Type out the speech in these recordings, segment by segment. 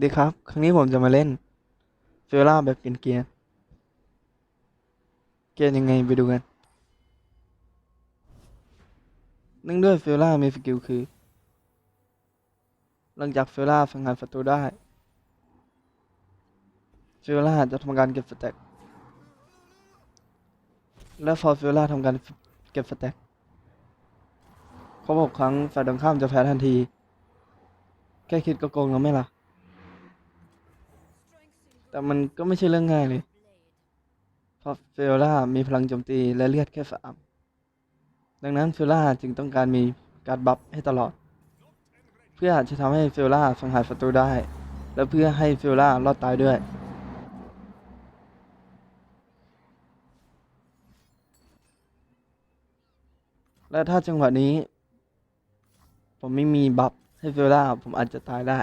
ดีครับ ครั้งนี้ผมจะมาเล่นเฟลล่าแบบเกรียนเกียนยังไงไปดูกัน เนื่องด้วยเฟลล่ามีสกิลคือ หลังจากเฟลล่าสังหารศัตรูได้ เฟลล่าจะทำการเก็บสแต็ก และพอเฟลล่าทำการเก็บสแต็กครบหกครั้งฝ่ายตรงข้ามจะแพ้ทันที แค่คิดก็โกงแล้วไหมล่ะ แต่มันก็ไม่ใช่เรื่องง่ายเลยเพราะเฟลล่ามีพลังโจมตีและเลือดแค่สามดังนั้นเฟลล่าจึงต้องการมีการบัฟให้ตลอด เพื่อจะทำให้เฟลล่าสังหารศัตรูได้ และเพื่อให้เฟลล่ารอดตายด้วย และถ้าจังหวะนี้ ผมไม่มีบัฟให้เฟลล่าผมอาจจะตายได้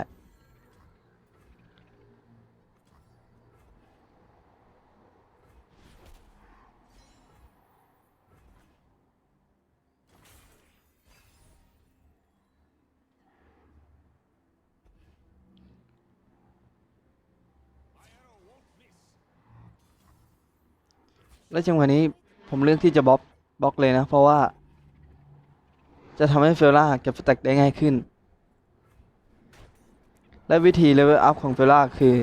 และจังหวะนี้ผมเลือกที่จะบล็อกบล็อกเลยนะ เพราะว่า จะทำให้เฟลล่าเก็บสแต็กได้ง่ายขึ้น และวิธีเลเวลอัพของเฟลล่าคือ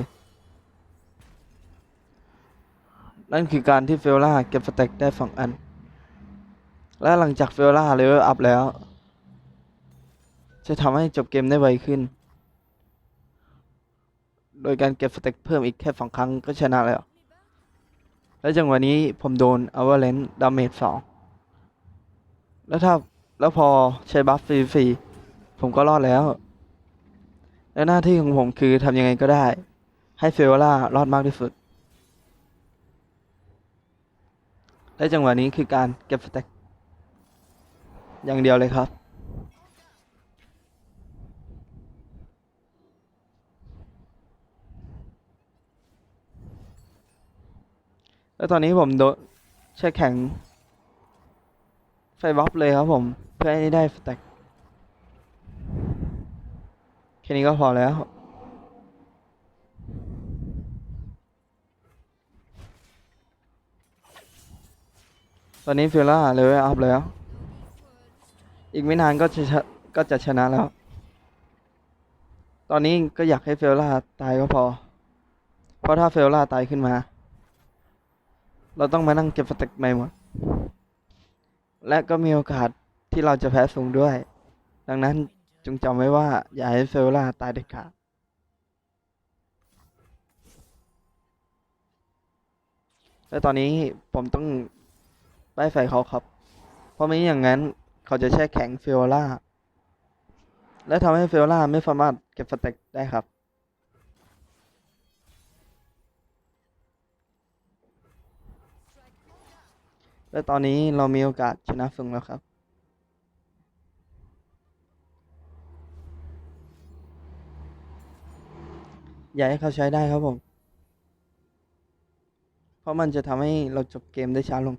นั่นคือการที่เฟลล่าเก็บสแต็กได้สองอัน และหลังจากเฟลล่าเลเวลอัพแล้ว จะทำให้จบเกมได้ไวขึ้น โดยการเก็บสเต็กเพิ่มอีกแค่สองครั้งก็ชนะแล้ว และจังหวะนี้ผมโดนอเวอร์เลนดาเมจสองแล้วถ้าแล้วพอใช้บัฟฟรีๆผมก็รอดแล้ว และหน้าที่ของผมคือทำยังไงก็ได้ ให้เฟลล่ารอดมากที่สุด และจังหวะนี้คือการเก็บสเต็กอย่างเดียวเลยครับ แล้วตอนนี้ผมโดนใช้แข็งไฟบัฟเลยครับผม เพื่อให้ได้สแต็กแค่นี้ก็พอแล้วตอนนี้ฟิลล่าเลเวลอัพแล้ว อีกไม่นานก็จะชะก็จะชนะแล้ว ตอนนี้ก็อยากให้เฟลล่าตายก็พอ เพราะถ้าเฟลล่าตายขึ้นมา เราต้องมานั่งเก็บสเต็กใหม่หมด และก็มีโอกาสที่เราจะแพ้สูงด้วย ดังนั้นจงจำไว้ว่า อย่าให้เฟลล่าตายเด็ดขาดและตอนนี้ผมต้องป้ายไฟเขาครับ เพราะไม่อย่างนั้นเขาจะแช่แข็งเฟลล่า และทำให้เฟลล่าไม่สามารถเก็บสเต็กได้ครับ และตอนนี้เรามีโอกาสชนะฟึงแล้วครับ อย่าให้เขาใช้ได้ครับผม เพราะมันจะทำให้เราจบเกมได้ช้าลง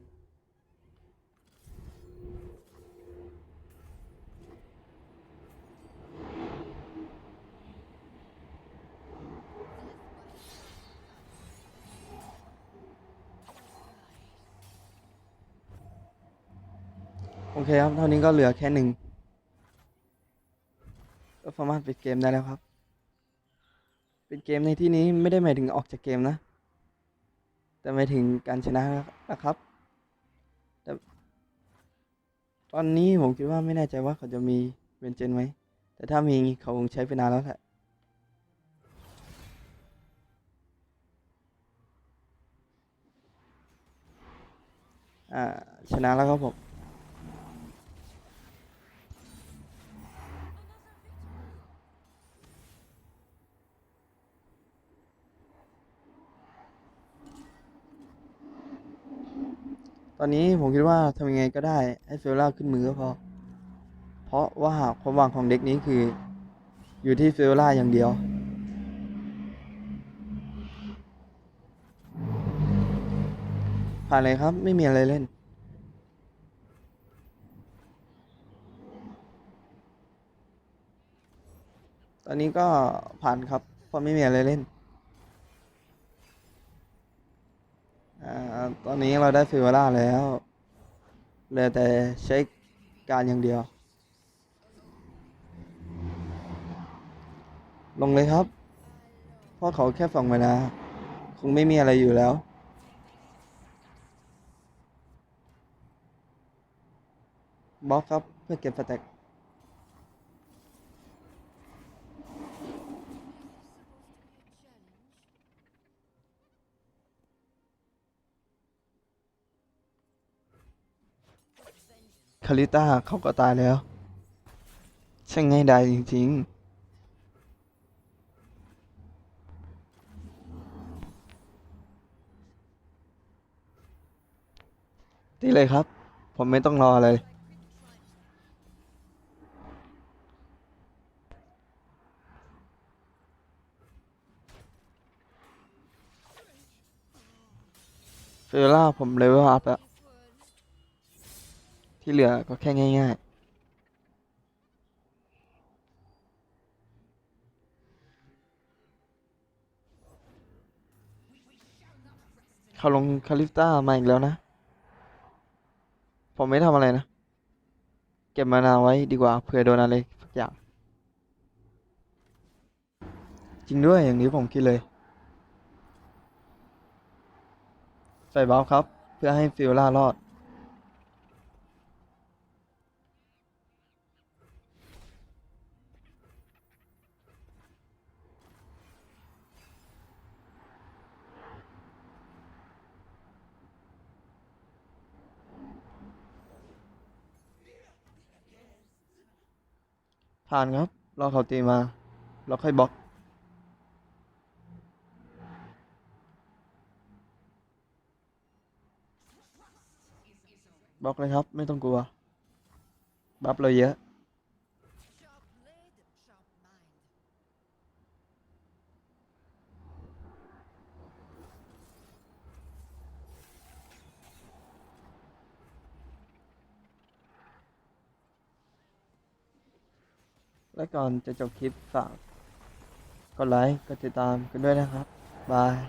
อเคครับ เท่านี้ก็เหลือแค่หนึ่งก็สามารถปิดเกมได้แล้วครับปิดเกมในที่นี้ไม่ได้หมายถึงออกจากเกมนะ แต่หมายถึงการชนะนะครับแต่ตอนนี้ผมคิดว่าไม่แน่ใจว่าเขาจะมีเวนเจนไหม แต่ถ้ามีเขาคงใช้ไปนานแล้วแหละอ่าชนะแล้วครับผม ตอนนี้ผมคิดว่าทำยังไงก็ได้ให้เฟลล่าขึ้นมือก็พอ เพราะว่าความหวังของเด็กนี้คือ อยู่ที่เฟลล่าอย่างเดียว ผ่านเลยครับไม่มีอะไรเล่น ตอนนี้ก็ผ่านครับเพราะไม่มีอะไรเล่น ตอนนี้เราได้ฟิวล่าแล้วเหลือแต่เช็คการอย่างเดียว ลงเลยครับพราะเขาแค่ฝั่งมานาคงไม่มีอะไรอยู่แล้วบล็อกครับเพื่อเก็บสแต็ก คาริต้าเขาก็ตายแล้ว ช่างง่ายดายจริงๆตีเลยครับ ผมไม่ต้องรออะไรเลย เฟลล่าผมเลเวลอัพแล้ว ที่เหลือก็แค่ง่าย ๆเขาลงคาลิฟต้ามาอีกแล้วนะ ผมไม่ทำอะไรนะ เก็บมานาไว้ดีกว่าเผื่อโดนอะไรสักอย่าง จริงด้วยอย่างนี้ผมคิดเลย ใส่บัฟครับ เพื่อให้ฟิลล่ารอด ผ่านครับ รอเขาตีมา เราค่อยบล็อก บล็อกเลยครับ ไม่ต้องกลัว บัฟเราเยอะ และก่อนจะจบคลิปฝากกดไลค์ กดติดตามกันด้วยนะครับ บาย